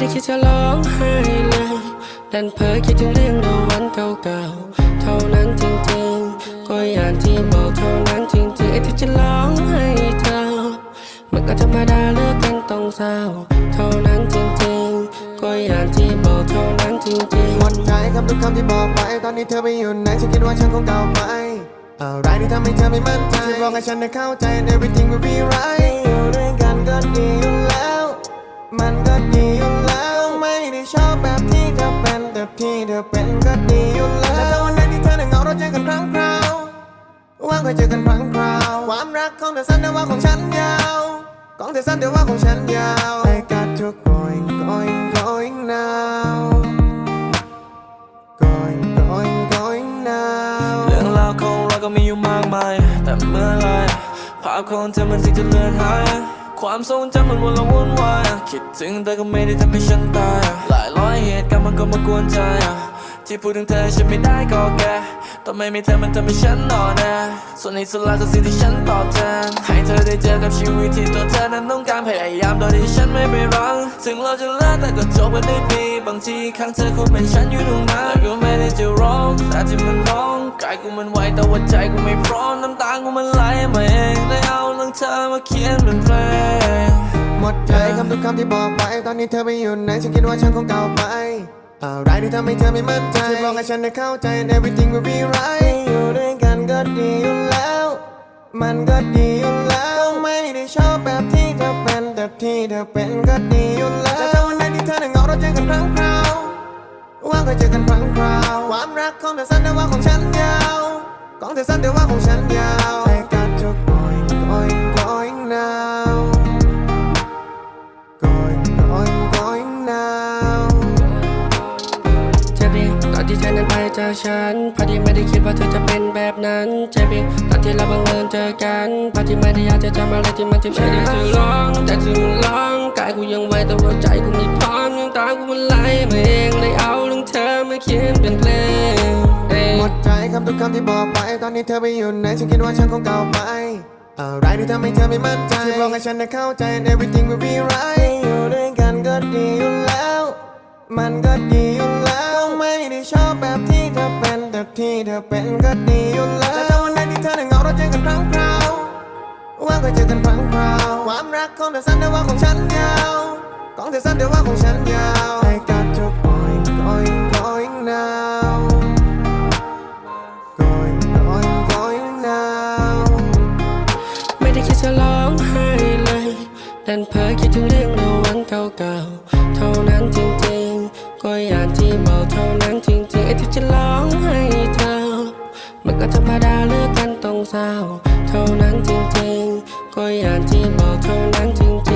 ได้คิดจะร้องไห้เลยดันเพ้อคิดถึงเรื่องเราวันเก่าๆเท่านั้นจริงๆ ก็อย่างที่บอกเท่านั้นจริงๆไอ้ที่จะร้องให้เธอมันก็ธรรมดาเลิกกันต้องเศร้าเท่านั้นจริงๆ ก็อย่างที่บอกเท่านั้นจริงๆหมดใจกับทุกคำที่บอกไป ตอนนี้เธอไปอยู่ไหนฉันคิดว่าฉันคงเก่าไปอะไรที่ทำให้เธอไม่มั่นใจช่บอกให้ฉันได้เข้าใจ everything will be ว่างก็เจอกันครั้งคราว ความรักของเธอสั้นแต่ว่าของฉันยาว ของเธอสั้นแต่ว่าของฉันยาว I got you going going going now going going going now เรื่องราวของเราก็มีอยู่มากมาย แต่เมื่อไรภาพของเธอมันสิ่งจะเลือนหาย ความทรงจำมันวนละวุ่นวาย คิดถึงแต่ก็ไม่ได้ทำให้ฉันตาย หลายร้อยเหตุการณ์มันก็มากวนใจที่พูดถึงเธอฉันไม่ได้ก็แก่ต้องไม่มีเธอมันทำให้ฉันนอนแน่ ส่วนในสุดท้ายคือสิ่งที่ฉันตอบแทนให้เธอได้เจอกับชีวิตที่ตัวเธอนั้นต้องการพยายามโดยที่ฉันไม่ไปรัง ถึงเราจะเลิกแต่ก็จบกันด้วยดีบางทีข้างเธอคงเป็นฉันอยู่ตรงนั้นแต่ก็ไม่ได้จะร้องแต่ที่มันร้องกายกูมันไหวแต่ว่าใจกูไม่พร้อมน้ำตากูมันไหลมาเองเลยเอาเรื่องเธอมาเขียนเป็นเพลงหมดใจคำทุกคำที่บอกไป ตอนนี้เธอไปอยู่ไหนฉันคิดว่าฉันคงเก่าไปอะไรที่ทำให้เธอไม่มั่นใจช่วยบอกให้ฉันได้เข้าใจ and everything will be right อยู่ด้วย กันก็ดีอยู่แล้ว มันก็ดีอยู่แล้ว ไม่ได้ชอบแบบที่เธอเป็น แต่ที่เธอเป็นก็ดีอยู่แล้วแต่ถ้าวันไหนที่เธอได้เหงาเราเจอกันครั้งคราวว่างก็เจอกันครั้งคราว ความรักของเธอสั้นแต่ว่าของฉันยาว ของเธอสั้นแต่ว่าของฉันยาว ที่เธอนั้นไปจากฉันพอดีไม่ได้คิดว่าเธอจะเป็นแบบนั้นเจ็บเองตอนที่เราบังเอิญเจอกันพอดีไม่ได้อยากจะจำอะไรที่มันเจ็บช้ำไม่ได้จะร้องแต่ถึงร้องกายกูยังไหวแต่ว่าใจกูไม่พร้อมน้ำตากูมันไหลมาเองเลยเอาเรื่องเธอมาเขียนเป็นเพลงเอ้ยหมดใจคำทุกคำที่บอกไป ตอนนี้เธอไปอยู่ไหนฉันคิดว่าฉันคงเก่าไปอะไรที่ทำให้เธอไม่มั่นใจช่วยบอกให้ฉันได้เข้าใจ and everything will be right อยู่ด้วยกันก็ดีอยู่แล้ว มันก็ดีอยู่แล้วไม่ได้ ชอบแบบที่เธอเป็นแต่ที่เธอเป็นก็ดีอยู่แล้วและถ้าวันไหนที่เธอได้เหงาเราเจอกันครั้งคราวว่าก็เจอกันครั้งคราวความรักของเธอสั้นแต่ว่าของฉันยาวของเธอสั้นแต่ว่าของฉันยาว I got you going going going now going going going now ไม่ได้คิดจะร้องไห้เลยดันเพ้อคิดถึงเรื่องเราวันเก่าๆเท่านั้นจริงๆ ก็อย่างที่บอกเท่านั้นจริงๆไอ้ที่จะร้องให้เธอ มันก็ธรรมดาเลิกกันต้องเศร้า เท่านั้นจริงๆก็อย่างที่บอกเท่านั้นจริง